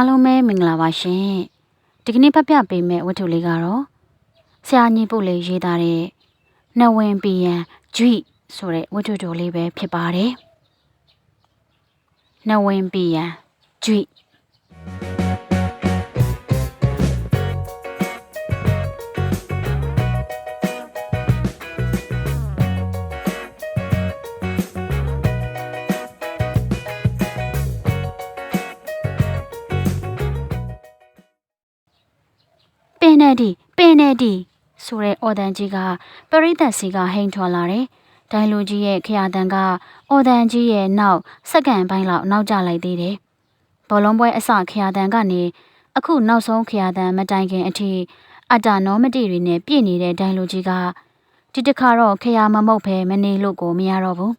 အားလုံးပဲမင်္ဂလာပါရှင်ဒီကနေ့ဖတ်ပြပေးမယ့်ဝတ္ထုလေးကတော့ဆရာညီပုတ်လေးရေးသားတဲ့နဝင်ပီယံဂျွိဆိုတဲ့ဝတ္ထုတိုလေးပဲဖြစ်ပါတယ်နဝင်ပီယံဂျွိ နေဒီပင်နေဒီဆိုတဲ့အော်တန်ကြီးကပရိသတ်စီကဟိန်ထွာလာတယ်ဒိုင်လူကြီးရဲ့ခရတန်ကအော်တန်ကြီးရဲ့နောက်စက္ကန့်ပိုင်းလောက်နောက်ကျလိုက်သေးတယ်ဘောလုံးပွဲအစခရတန်ကနေအခုနောက်ဆုံးခရတန်မတိုင်ခင်အထိအတ္တနောမတိတွေနဲ့ပြည့်နေတဲ့ဒိုင်လူကြီးကဒီတစ်ခါတော့ခရမမုတ်ဖဲမနေလို့ကိုမရတော့ဘူး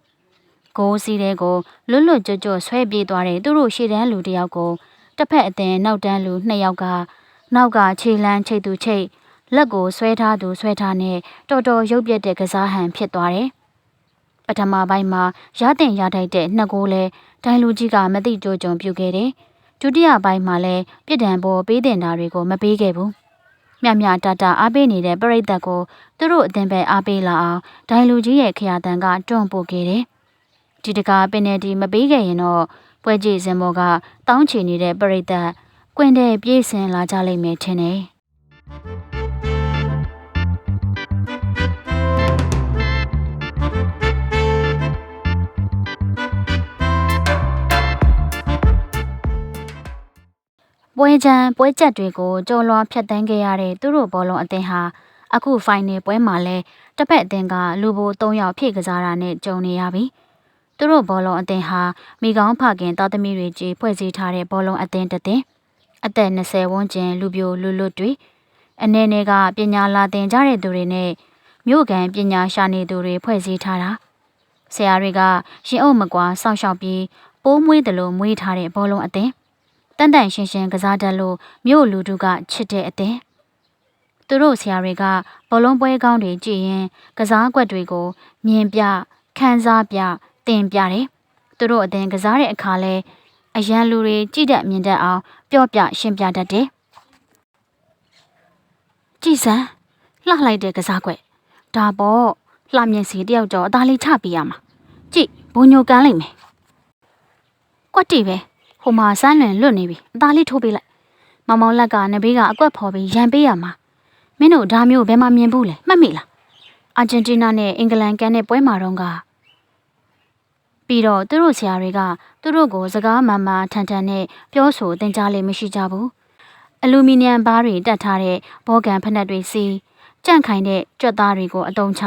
ကိုစီတဲ့ကိုလွတ်လွတ်ကျွတ်ကျွတ်ဆွဲပြေးသွားတဲ့သူတို့ရှေ့တန်းလူတယောက်ကိုတစ်ဖက်အသင်နောက်တန်းလူနှစ်ယောက်က နောက်ကခြေလန်းချိတ်သူချိတ်လက်ကိုဆွဲထားသူဆွဲထားနဲ့တော်တော်ရုပ်ပြက်တဲ့ကစားဟန်ဖြစ်သွားတယ်။ပထမပိုင်းမှာရတဲ့ရထိုက်တဲ့နှစ်ကိုလဲဒိုင်လူကြီးကမသိကြိုကြုံပြုခဲ့တယ်။ဒုတိယပိုင်းမှာလဲပြစ်ဒဏ်ပေါ်ပေးတင်တာတွေကိုမပေးခဲ့ဘူး။မြမြတာတာအားပေးနေတဲ့ပရိသတ်ကိုသူတို့အသင်ပဲအားပေးလာအောင်ဒိုင်လူကြီးရဲ့ခရတန်ကတွန့်ပို့ခဲ့တယ်။ဒီတကာပင်နယ်ဒီမပေးခဲ့ရင်တော့ပွဲကြည့်စင်ဘောကတောင်းချီနေတဲ့ပရိသတ် ကွင်တဲ့ပြေးစင်လာကြလိမ့်မယ်ထင်တယ်။ပွဲချမ်းပွဲချက်တွေကိုကြော်လွှာဖျက်ဆီးခဲ့ရတဲ့သူတို့ဘောလုံးအသင်းဟာအခုဖိုင်နယ်ပွဲမှာလဲတစ်ဖက်အသင်းကလူပို၃ယောက်ဖြည့်ကစားတာနဲ့ကြုံနေရပြီ။သူတို့ဘောလုံးအသင်းဟာမိကောင်းဖခင်တာသမီတွေကြီးဖွဲ့စည်းထားတဲ့ဘောလုံးအသင်းတစ်သင်း အသက်20ဝန်းကျင်လူပြိုလူလွတ်တွေအနေနဲ့ကပညာလာသင်ကြတဲ့သူတွေနဲ့မြို့ကန်ပညာရှာနေသူတွေဖွဲ့စည်းထားတာဆရာတွေကရင်အုပ်မကွာစောင့်ရှောက်ပြီးပိုးမွေးတယ်လို့မွေးထားတဲ့ဘောလုံးအသင်းတန်တန်ရှင်းရှင်းကစားတတ်လို့မြို့လူထုကချစ်တဲ့အသင်းသူတို့ဆရာတွေကဘောလုံးပွဲကောင်းတွေကြည့်ရင်ကစားကွက်တွေကိုမြင်ပြခန်းစားပြတင်ပြတယ်သူတို့အသင်းကစားတဲ့အခါလဲ အရန်လူတွေကြည့်တတ်မြင်တတ်အောင်ပျော့ပြရှင်းပြတတ်တယ်ကြည်စံလှလိုက်တဲ့ကစားကွက်ဒါပေါ့လှမျက်စီတယောက်ကျော်အသားလေးချပေးရမှာကြည့်ဘုံညိုကန်းလိုက်မယ်ကွက်တီပဲဟိုမှာစမ်းလွင်လွတ်နေပြီအသားလေးထိုးပေးလိုက်မောင်မောင်လက်ကနဘေးကအကွက်ဖော်ပြီးရန်ပေးရမှာမင်းတို့ဒါမျိုးဘယ်မှမြင်ဘူးလဲမှတ်မိလားအာဂျင်တီးနားနဲ့အင်္ဂလန်ကန်တဲ့ပွဲမှာတော့က ပြီးတော့သူတို့ဆရာတွေကသူတို့ကိုစကားမှန်မှန်ထန်ထန်နဲ့ပြောဆိုသင်ကြားလေမရှိကြဘူးအလူမီနီယံဘားတွေတက်ထားတဲ့ဘောကန်ဖက်နှက်တွေစီကြန့်ခိုင်တဲ့ကြွက်သားတွေကိုအတုံးချ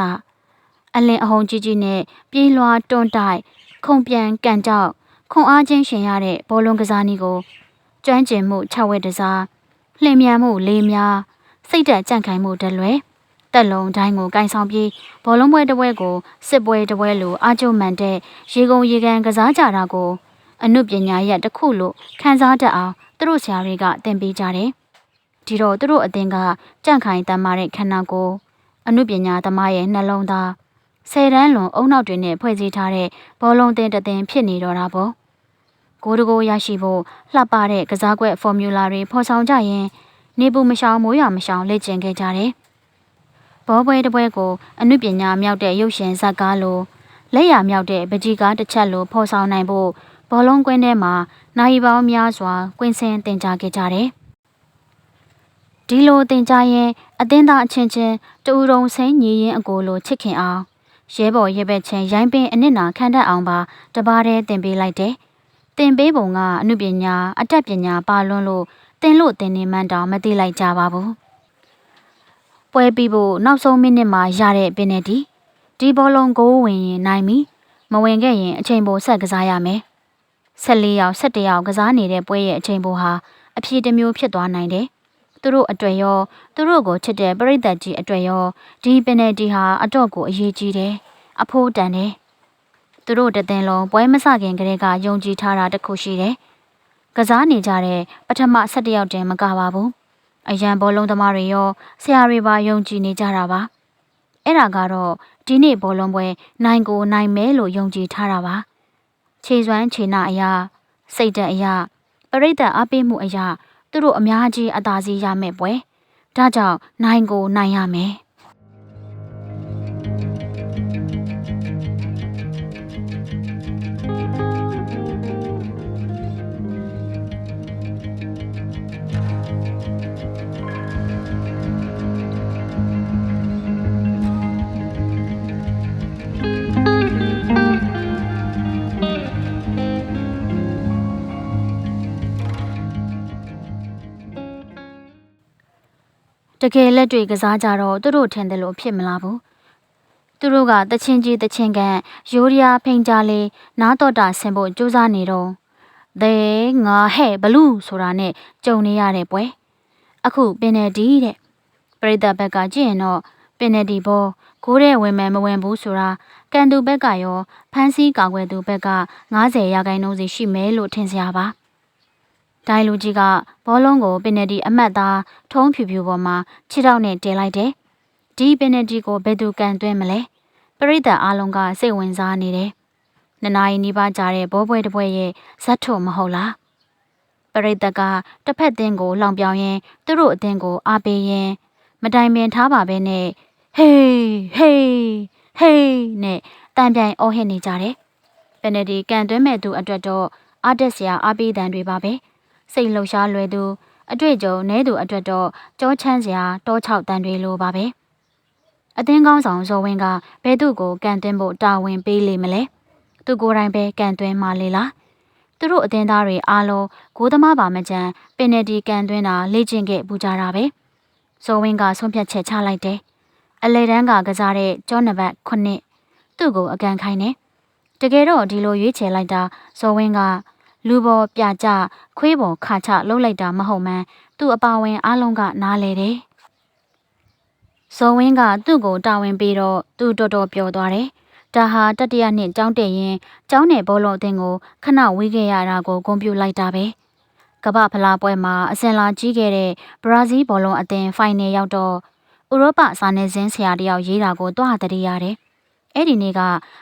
အလင်အဟုန်ကြီးကြီးနဲ့ပြေးလွှားတွန်းတိုက်ခုံပြန်ကန်ကြောက်ခွန်အားချင်းရှင်ရတဲ့ဘောလုံးကစားနည်းကိုကျွမ်းကျင်မှု၆ဝက်တစားလှင်မြန်မှုလေးများစိတ်တက်ကြန့်ခိုင်မှုတလွဲ တက်လုံးတိုင်းကိုကင်ဆောင်ပြီးဘောလုံးပွဲတစ်ပွဲကိုစစ်ပွဲတစ်ပွဲလိုအာကျုံမှန်တဲ့ရေကုန်ရေကန်ကစားကြတာကိုအနုပညာရက်တစ်ခုလို့ခန်းစားတတ်အောင်သူတို့ဆရာတွေကသင်ပေးကြတယ်။ဒီတော့သူတို့အသင်ကကြန့်ခိုင်တမ်းမာတဲ့ခန္ဓာကိုယ်အနုပညာသမားရဲ့နှလုံးသားဆယ်တန်းလွန်အုံနောက်တွေနဲ့ဖွဲ့စည်းထားတဲ့ဘောလုံးသင်တစ်သင်ဖြစ်နေတော့တာပေါ့။ကိုတကိုရရှိဖို့လှပတဲ့ကစားကွက်ဖော်မြူလာတွေဖော်ဆောင်ကြရင်နေပူမရှောင်မိုးရွာမရှောင်လေ့ကျင့်ခဲ့ကြတယ်။ ဘောပွဲတစ်ပွဲကိုအနုပညာမြောက်တဲ့ရုပ်ရှင်ဇာတ်ကားလိုလက်ရမြောက်တဲ့ပကြီးကားတစ်ချက်လိုဖော်ဆောင်နိုင်ဖို့ဘောလုံးကွင်းထဲမှာနိုင်ပေါင်းများစွာကွင်းစင်တင် जा ခဲ့ကြတယ်။ဒီလိုတင် जा ရင်အသင်းသားအချင်းချင်းတူရုံစိမ့်ညီရင်အကိုလိုချစ်ခင်အောင်ရဲဘော်ရဲဘက်ချင်းရိုင်းပင်အနစ်နာခံတတ်အောင်ပါတပါးတည်းတင်ပေးလိုက်တယ်။တင်ပေးပုံကအမှုပညာအတတ်ပညာပါလွန်းလို့တင်လို့တင်နေမှန်းတောင်မသိလိုက်ကြပါဘူး။ ပွဲပြီးဖို့နောက်ဆုံးမိနစ်မှာရတဲ့ပင်နယ်ဒီဒီဘောလုံးကိုဝင်ရင်နိုင်ပြီမဝင်ခဲ့ရင်အချိန်ပိုဆက်ကစားရမယ်။14ယောက်17ယောက်ကစားနေတဲ့ပွဲရဲ့အချိန်ပိုဟာအဖြစ်တစ်မျိုးဖြစ်သွားနိုင်တယ်။သူတို့အတွေ့ရောသူတို့ကိုချစ်တဲ့ပရိသတ်ကြီးအတွေ့ရောဒီပင်နယ်တီဟာအတော့ကိုအရေးကြီးတယ်။အဖိုးတန်တယ်။သူတို့တသင်လုံးပွဲမစခင်ကတည်းကယုံကြည်ထားတာတခုရှိတယ်။ကစားနေကြတဲ့ပထမ17ယောက်တင်မကပါဘူး။ အရန်ဘောလုံးသမားတွေရောဆရာတွေပါယုံကြည်နေကြတာပါ။အဲ့ဒါကတော့ဒီနေ့ဘောလုံးပွဲနိုင်ကိုနိုင်မဲလို့ယုံကြည်ထားတာပါ။ခြေစွမ်းခြေနာအရာစိတ်တက်အရာဖပရိသတ်အားပေးမှုအရာသူတို့အများကြီးအသာစီးရမယ်ပွဲဒါကြောင့်နိုင်ကိုနိုင်ရမယ် တကယ်လက်တွေကစားကြတော့သူတို့ထင်တယ်လို့ဖြစ်မလားဘူးသူတို့ကတချင်းကြီးတချင်းကန်ရိုးရီးယားဖိန်ကြလေးနားတော့တာဆင်ဖို့ကြိုးစားနေတော့ဒဲငါဟဲ့ဘလူးဆိုတာနဲ့ကြုံနေရတဲ့ပွဲအခုပင်နယ်ဒီတဲ့ပရိသတ်ဘက်ကကြည့်ရင်တော့ပင်နယ်ဒီဘောကိုးတဲ့ဝင်မယ်မဝင်ဘူးဆိုတာကန်သူဘက်ကရောဖန်းစည်းကာကွယ်သူဘက်က90ရာခိုင်နှုန်းစီရှိမယ်လို့ထင်စရာပါ ဒိုင်လူကြီးကဘောလုံးကိုပင်နယ်တီအမတ်သားထုံးဖြူဖြူပေါ်မှာခြေထောက်နဲ့တင်လိုက်တယ်။ဒီပင်နယ်တီကိုဘယ်သူကန်သွင်းမလဲ။ပရိသတ်အားလုံးကစိတ်ဝင်စားနေတယ်။နှစ်နာရီနီးပါးကြာတဲ့ဘောပွဲတစ်ပွဲရဲ့ဇက်ထုတ်မဟုတ်လား။ပရိသတ်ကတစ်ဖက်သင်းကိုလောင်ပြောင်ရင်သူတို့အသင်းကိုအားပေးရင်မတိုင်ပင်ထားပါပဲနဲ့ဟေးဟေးဟေးနဲ့တန်ပြိုင်အော်ဟစ်နေကြတယ်။ပင်နယ်တီကန်သွင်းမဲ့သူအတွက်တော့အားတက်စရာအားပေးတန်တွေပါပဲ။ စိတ်လှုပ်ရှားလွယ်သူအတွေ့အကြုံနည်းသူအတွက်တော့ကြောချမ်းစရာတောချောက်တန်တွေလိုပါပဲအသင်းကောင်းဆောင်ဇော်ဝင်းကဘဲသူ့ကိုကန်သွင်းဖို့တာဝန်ပေးလိမ့်မလဲသူကိုယ်တိုင်ပဲကန်သွင်းမှလေလားသူတို့အသင်းသားတွေအားလုံးဂိုးသမားပါမကြမ်းပင်နယ်တီကန်သွင်းတာလေ့ကျင့်ခဲ့ပူကြတာပဲဇော်ဝင်းကဆုံးဖြတ်ချက်ချလိုက်တယ်အလဲတန်းကကစားတဲ့ကျောနဘတ်ခုနှစ်သူ့ကိုအကန်ခိုင်းတယ်တကယ်တော့ဒီလိုရွေးချယ်လိုက်တာဇော်ဝင်းက လူပေါ်ပြကြခွေးပေါ်ခါချလှုပ်လိုက်တာမဟုတ်မှန်းသူ့အပါဝင်အားလုံးကနားလေတယ်။ဇော်ဝင်းကသူ့ကိုတာဝန်ပေးတော့သူတော်တော်ပျော်သွားတယ်။ဒါဟာတတိယနှစ်ကျောင်းတက်ရင်ကျောင်းနယ်ဘောလုံးအသင်းကိုခဏဝေးခဲ့ရတာကိုဂုဏ်ပြုလိုက်တာပဲ။ကမ္ဘာဖလားပွဲမှာအစင်လာကြီးခဲ့တဲ့ဘရာဇီးဘောလုံးအသင်းဖိုင်နယ်ရောက်တော့ဥရောပစာနယ်ဇင်းဆရာတယောက်ရေးတာကိုတွားတတိရတယ်။အဲ့ဒီနေ့က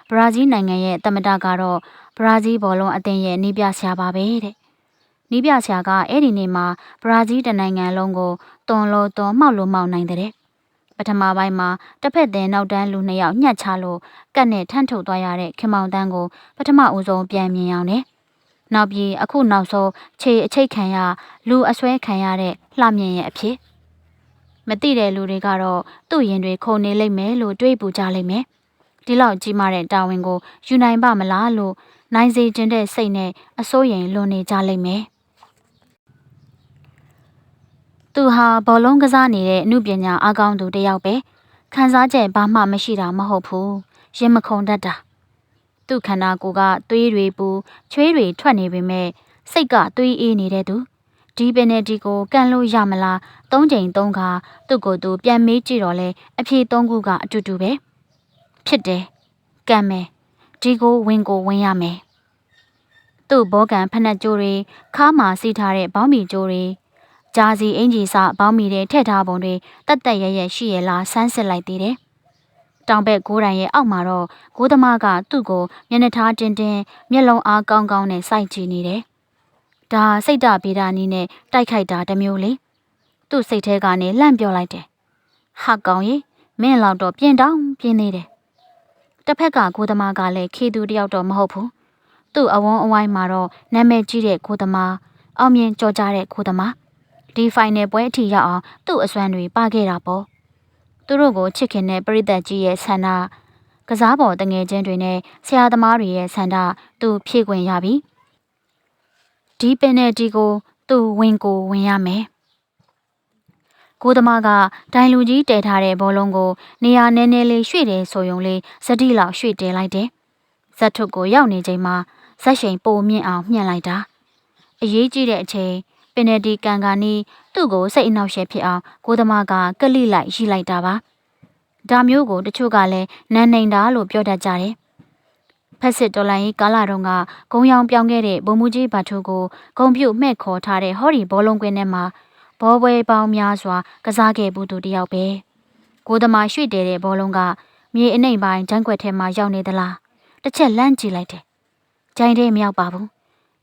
ဘရာဇီးနိုင်ငံရဲ့တမတကတော့ ဘရာဇီးဘောလုံးအသင်းရဲ့နီးပြဆရာပါပဲတဲ့နီးပြဆရာကအဲ့ဒီနေ့မှာဘရာဇီးတနိုင်ငံလုံးကိုတွန်လို့တွန်မှောက်လို့မှောက်နိုင်တဲ့ပထမပိုင်းမှာတစ်ဖက်သည်နောက်တန်းလူနှစ်ယောက်ညှက်ချလို့ကတ်နဲ့ထန့်ထုတ်သွားရတဲ့ခင်မောင်တန်းကိုပထမဦးဆုံးပြန်မြင်အောင်နဲ့နောက်ပြီးအခုနောက်ဆုံးခြေအချိတ်ခံရလူအဆွဲခံရတဲ့လှမြင်ရဲ့အဖြစ်မသိတဲ့လူတွေကတော့သူ့ရင်တွေခုန်နေလိမ့်မယ်လို့တွေးပူကြလိမ့်မယ်ဒီလောက်ကြီးမားတဲ့တာဝန်ကိုယူနိုင်ပါမလားလို့ နိုင်စေခြင်းတဲ့စိတ်နဲ့အစိုးရင်လွန်နေကြလိမ့်မယ်။သူဟာဘောလုံးကစားနေတဲ့အမှုပညာအကောင်းသူတစ်ယောက်ပဲခံစားချက်ဘာမှမရှိတာမဟုတ်ဘူး။ရင်မခုန်တတ်တာ။သူ့ခန္ဓာကိုယ်ကသွေးတွေပူချွေးတွေထွက်နေပေမဲ့စိတ်ကသွေးအေးနေတဲ့သူဒီပင်နယ်ဒီကိုကန်လို့ရမလားသုံးချိန်သုံးခါသူ့ကိုယ်သူပြန်မေးကြည့်တော့လဲအဖြေသုံးခုကအတူတူပဲဖြစ်တယ်ကံမယ် ဒီကိုဝင်ကိုဝင်ရမယ်သူ့ဘောကန်ဖက်နှက်ကြိုးတွေခါမာစီထားတဲ့ဘောင်းမီကြိုးတွေဂျာစီအင်ဂျီစဘောင်းမီတွေထည့်ထားပုံတွေတက်တက်ရရရှိရလားဆန်းစစ်လိုက်သေးတယ်တောင်ဘက်ဂိုးတိုင်ရဲ့အောက်မှာတော့ဂိုးသမားကသူ့ကိုမျက်နှာထားတင်းတင်းမျက်လုံးအားကောင်းကောင်းနဲ့စိုက်ကြည့်နေတယ်။ဒါစိတ်တဗေဒနီးနဲ့တိုက်ခိုက်တာတစ်မျိုးလေ။သူ့စိတ်ထဲကနေလှန့်ပြောလိုက်တယ်။ဟာကောင်ကြီးမင်းလောက်တော့ပြင်းတောင်းပြင်းနေတယ်။ တစ်ဖက်ကဂိုးသမားကလည်းခေသူတယောက်တော့မဟုတ်ဘူး။သူ့အဝန်းအဝိုင်းမှာတော့နာမည်ကြီးတဲ့ဂိုးသမားအောင်မြင်ကြော်ကြားတဲ့ဂိုးသမားဒီဖိုင်နယ်ပွဲအထိရောက်အောင်သူ့အစွမ်းတွေပါခဲ့တာပေါ့။သူတို့ကိုချစ်ခင်တဲ့ပရိသတ်ကြီးရဲ့ဆန္ဒကစားပေါ်တငယ်ချင်းတွေနဲ့ဆရာသမားတွေရဲ့ဆန္ဒသူဖြည့်ခွင့်ရပြီဒီပင်နယ်တီကိုသူဝင်ကိုဝင်ရမယ် ကိုသမားကဒိုင်လူကြီးတည်ထားတဲ့ဘောလုံးကိုနေရာနည်းနည်းလေးရွှေ့တယ်ဆိုယုံလေးစတိလောက်ရွှေ့တယ်လိုက်တယ်ဇက်ထုတ်ကိုရောက်နေချိန်မှာဇက်ရှိန်ပိုမြင့်အောင်မြှင့်လိုက်တာအရေးကြီးတဲ့အချိန်ပင်နယ်တီကန်ကာနီသူ့ကိုစိတ်အနှောက်အယှက်ဖြစ်အောင်ကိုသမားကကလိလိုက်ရှိလိုက်တာပါဒါမျိုးကိုတချို့ကလည်းနန်းနေတာလို့ပြောတတ်ကြတယ်ဖက်စစ်တော်လိုင်းကာလာတုန်းကဂုံရောင်ပြောင်းခဲ့တဲ့ဘုံမူကြီးဘာထိုးကိုဂုံပြုတ်မှဲ့ခေါ်ထားတဲ့ဟော်ဒီဘောလုံးကွင်းထဲမှာ ဘောပွဲပေါင်းများစွာကစားခဲ့ဘူးသူတယောက်ပဲကိုသမားရွှေ့တယ်တဲ့ဘောလုံးကမြေအနှိမ်ပိုင်းဂျန်ကွက်ထဲမှာရောက်နေသလားတစ်ချက်လန့်ကြည့်လိုက်တယ်ဂျိုင်းထဲမရောက်ပါဘူး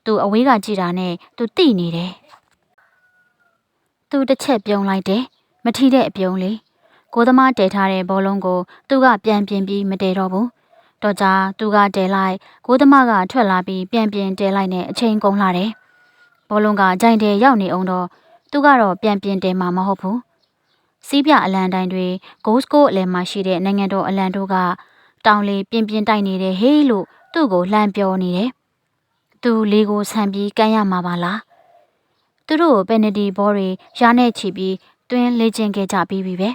သူသူအဝေးကကြည့်တာနဲ့သူတိနေတယ်သူတစ်ချက်ပြုံးလိုက်တယ်မထီတဲ့အပြုံးလေးကိုသမားတဲထားတဲ့ဘောလုံးကိုသူကပြန်ပြင်ပြီးမတဲတော့ဘူးတော့ကြာသူကတဲလိုက်ကိုသမားကထွက်လာပြီးပြန်ပြင်တဲလိုက်နဲ့အချိန်ကုန်လာတယ်ဘောလုံးကကြိုင်တဲရောက်နေအောင်တော့ သူကတော့ပြန်ပြင်တဲမှာမဟုတ်ဘူးစီးပြအလံတိုင်းတွေဂိုးစကိုအလဲမှာရှိတဲ့နိုင်ငံတော်အလံတို့ကတောင်လေးပြင်းပြင်းတိုက်နေတယ်ဟေးလို့သူ့ကိုလှမ်းပြောနေတယ်သူလေးကိုဆန်ပြီးကန်ရမှာပါလားသူတို့ကိုပယ်နတီဘောတွေရားနဲ့ချီပြီးတွင်းလေ့ကျင့်ခဲ့ကြပြီးပြီပဲ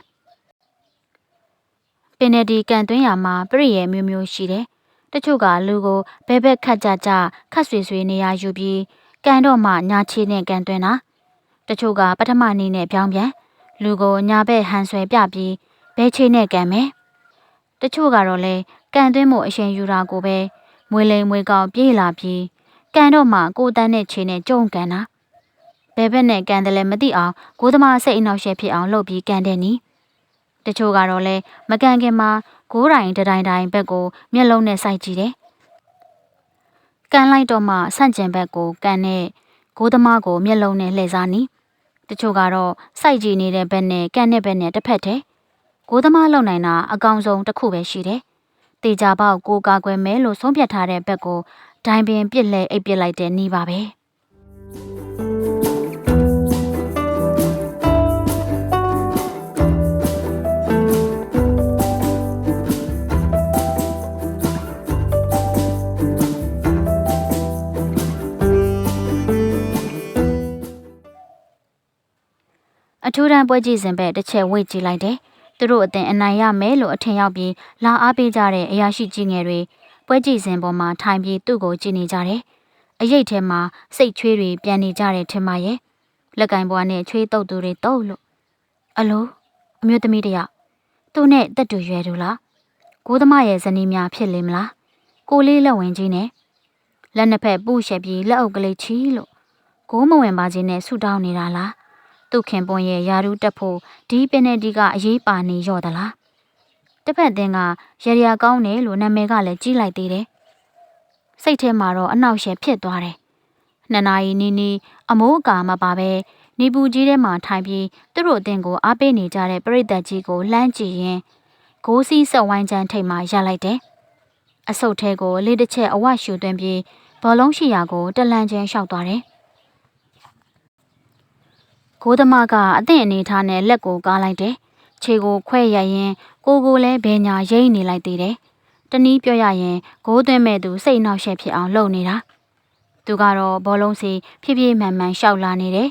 ပင်နတီကန်သွင်းရမှာပြည့်ရဲ့မျိုးမျိုးရှိတယ်တချို့ကလူကိုဘဲဘက်ခတ်ကြကြခတ်ဆွေဆွေနေရယူပြီးကန်တော့မှညာချီနဲ့ကန်သွင်းတာ တချို့ကပထမနေ့နဲ့ပြောင်းပြန်လူကိုညာဘက်ဟန်ဆွဲပြပြီးဘဲချေနဲ့ကန်မယ်တချို့ကတော့လေကန်သွင်းမှုအရှင်ယူတာကိုပဲမွေလိမ်မွေကောင်ပြေးလာပြီးကန်တော့မှကိုတန်းနဲ့ခြေနဲ့ကြုံကန်တာဘဲဘက်နဲ့ကန်တယ်လည်းမသိအောင်ကိုသမားစိတ်အနှောက်အယှက်ဖြစ်အောင်လုပ်ပြီးကန်တဲ့နီတချို့ကတော့လဲမကန်ခင်မှာဂိုးတိုင်တတိုင်းတိုင်းဘက်ကိုမျက်လုံးနဲ့စိုက်ကြည့်တယ်ကန်လိုက်တော့မှဆန့်ကျင်ဘက်ကိုကန်နဲ့ဂိုးသမားကိုမျက်လုံးနဲ့လှည့်စားနီတ ချို့ကတော့စိုက်ကြည့်နေတဲ့ဘက်နဲ့ကန်တဲ့ဘက်နဲ့တစ်ဖက်တည်းဂိုးသမားလုံနိုင်တာအကောင်ဆုံးတစ်ခုပဲရှိတယ်တေချာပေါက်ကိုကာကွယ်မဲလို့ဆုံးဖြတ်ထားတဲ့ဘက်ကိုဒိုင်ပင်ပြစ်လဲအိပ်ပစ်လိုက်တဲ့နီးပါပဲ ထူးတန်းပွဲကြည့်စဉ်ပဲတစ်ချက်ဝေ့ကြည့်လိုက်တယ်။သူတို့အသင်အနိုင်ရမယ်လို့အထင်ရောက်ပြီးလာအားပေးကြတဲ့အရာရှိကြီးငယ်တွေပွဲကြည့်စဉ်ပေါ်မှာထိုင်ပြီးသူ့ကိုကြည့်နေကြတယ်။အရိတ်ထဲမှာစိတ်ချွေးတွေပြန်နေကြတယ်ထင်ပါရဲ့။လက်ကင်ဘွားနဲ့ချွေးတုပ်သူတွေတုပ်လို့အလိုအမျိုးသမီးတယောက်သူနဲ့တက်တူရွယ်သူလား။ကိုသမားရဲ့ဇနီးများဖြစ်လေမလား။ကိုလေးလက်ဝင်ကြီးနဲ့လက်နှစ်ဖက်ပူရှက်ပြီးလက်အုပ်ကလေးချီလို့ကိုမဝင်ပါခြင်းနဲ့ဆူတောင်းနေတာလား။ သူ့ခင်ပွန်ရဲ့ယာရုတက်ဖို့ဒီပင်နယ်ဒီကအရေးပါနေရော့သလားတစ်ဖက်သင်းကရရကောင်းတယ်လို့နာမည်ကလည်းကြီးလိုက်သေးတယ်စိတ်ထဲမှာတော့အနှောက်အယှက်ဖြစ်သွားတယ်နှစ်နာရီနီးနီးအမိုးအကာမပါပဲနေပူကြီးထဲမှာထိုင်ပြီးသူတို့အတင်းကိုအားပေးနေကြတဲ့ပရိသတ်ကြီးကိုလှမ်းကြည့်ရင်ဂိုးစီးဆက်ဝိုင်းချမ်းထိတ်မှရလိုက်တယ်အဆုတ်ထဲကိုလေးတစ်ချက်အဝရှူသွင်းပြီးဘောလုံးရှိရာကိုတလန့်ချင်းရှောက်သွားတယ် ကိုသမားကအသင့်အနေထားနဲ့လက်ကိုကားလိုက်တယ်။ခြေကိုခွဲရရင်ကိုကိုလည်းဘဲညာရိမ့်နေလိုက်သေးတယ်။တနည်းပြောရရင်ဂိုးသွင်းမဲ့သူစိတ်နှောက်ယှက်ဖြစ်အောင်လုပ်နေတာ။သူကတော့ဘောလုံးစီဖြည်းဖြည်းမှန်မှန်ရှောက်လာနေတယ်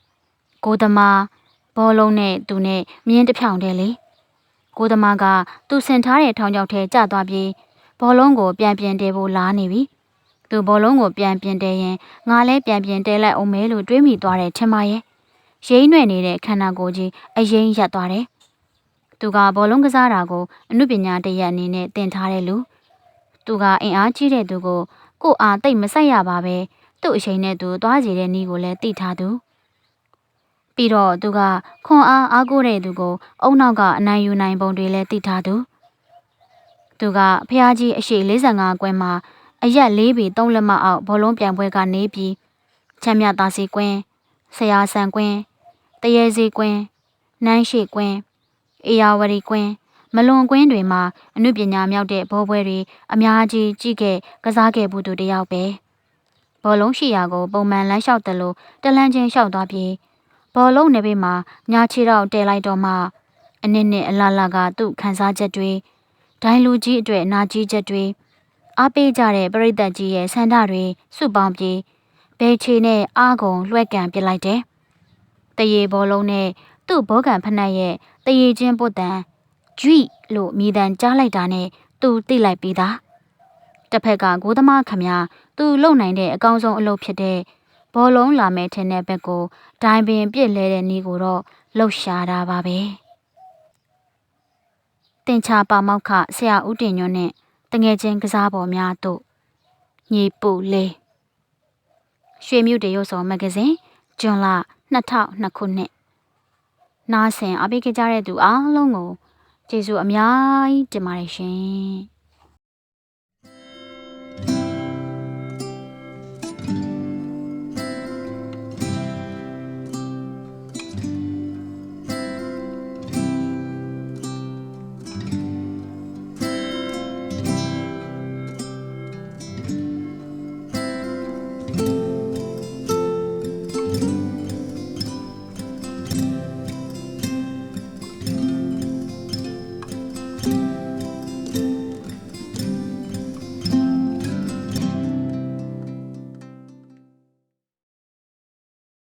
။ကိုသမားဘောလုံးနဲ့သူနဲ့မြင်းတစ်ဖြောင်တည်းလေ။ကိုသမားကသူဆင်ထားတဲ့ထောင်ချောက်ထဲကျသွားပြီးဘောလုံးကိုပြန်ပြင်တဲဖို့လားနေပြီ။သူဘောလုံးကိုပြန်ပြင်တဲရင်ငါလည်းပြန်ပြင်တဲလိုက်အောင်မဲလို့တွေးမိသွားတယ်ထင်ပါရဲ့ ရိမ့်နွယ်နေတဲ့ခန္ဓာကိုယ်ကြီးအရင်ရပ်သွားတယ်။သူကဘောလုံးကစားတာကိုအမှုပညာတရက်အနေနဲ့သင်ထားတဲ့လူ။သူကအင်အားကြီးတဲ့သူကိုကိုအားတိတ်မဆက်ရပါပဲ။သူ့အချိန်နဲ့သူသွားစီတဲ့နီးကိုလည်းသိထားသူ။ပြီးတော့သူကခွန်အားအားကိုးတဲ့သူကိုအုံနောက်ကအနိုင်ယူနိုင်ပုံတွေလည်းသိထားသူ။သူကဖះကြီးအရှိ45ကွဲမှာအရက်၄ပေ3လက်မအောက်ဘောလုံးပြိုင်ပွဲကနေပြီးချမ်းမြသားစီကွင်းဆရာဆန်ကွင်း တရေစီကွင်းနန်းရှိကွင်းအေယာဝတီကွင်းမလွန်ကွင်းတွေမှာအမှုပညာမြောက်တဲ့ဘောပွဲတွေအများကြီးကြည့်ခဲ့ကစားခဲ့ဘူးသူတယောက်ပဲဘောလုံးရှိရာကိုပုံမှန်လမ်းလျှောက်တယ်လို့တလန်းချင်းလျှောက်သွားပြီးဘောလုံးနေဘေးမှာညာချီတော့တဲလိုက်တော့မှအနစ်နဲ့အလာလာကသူ့ခန်းစားချက်တွေဒိုင်လူကြီးအတွက်နာကြီးချက်တွေအားပေးကြတဲ့ပရိသတ်ကြီးရဲ့ဆန္ဒတွေစုပေါင်းပြီးဘဲချေနဲ့အားကုန်လွှဲကန်ပစ်လိုက်တယ် တရေဘောလုံးနဲ့သူ့ဘောကန်ဖနှက်ရဲ့တရေချင်းပုတ်တန်ဂျွိလို့မိတန်ကြားလိုက်တာနဲ့သူသိလိုက်ပြီးသားတစ်ဖက်ကဂိုးသမားခမရသူလုံနိုင်တဲ့အကောင်းဆုံးအလုပ်ဖြစ်တဲ့ဘောလုံးလာမယ်ထင်တဲ့ဘက်ကိုဒိုင်ပင်ပြစ်လဲတဲ့နီးကိုတော့လှုပ်ရှားတာပါပဲတင်ချပါမောက်ခဆရာဦးတင်ညွန့်နဲ့တငယ်ချင်းကစားပေါ်များတို့ညီပူလေးရွှေမြူတရုပ်ဆောင်မဂ္ဂဇင်းဂျွန်လ 2002ခုနှစ်နားဆင်အပိတ်ကြတဲ့သူအားလုံးကိုကျေးဇူးအများကြီးတင်ပါတယ်ရှင်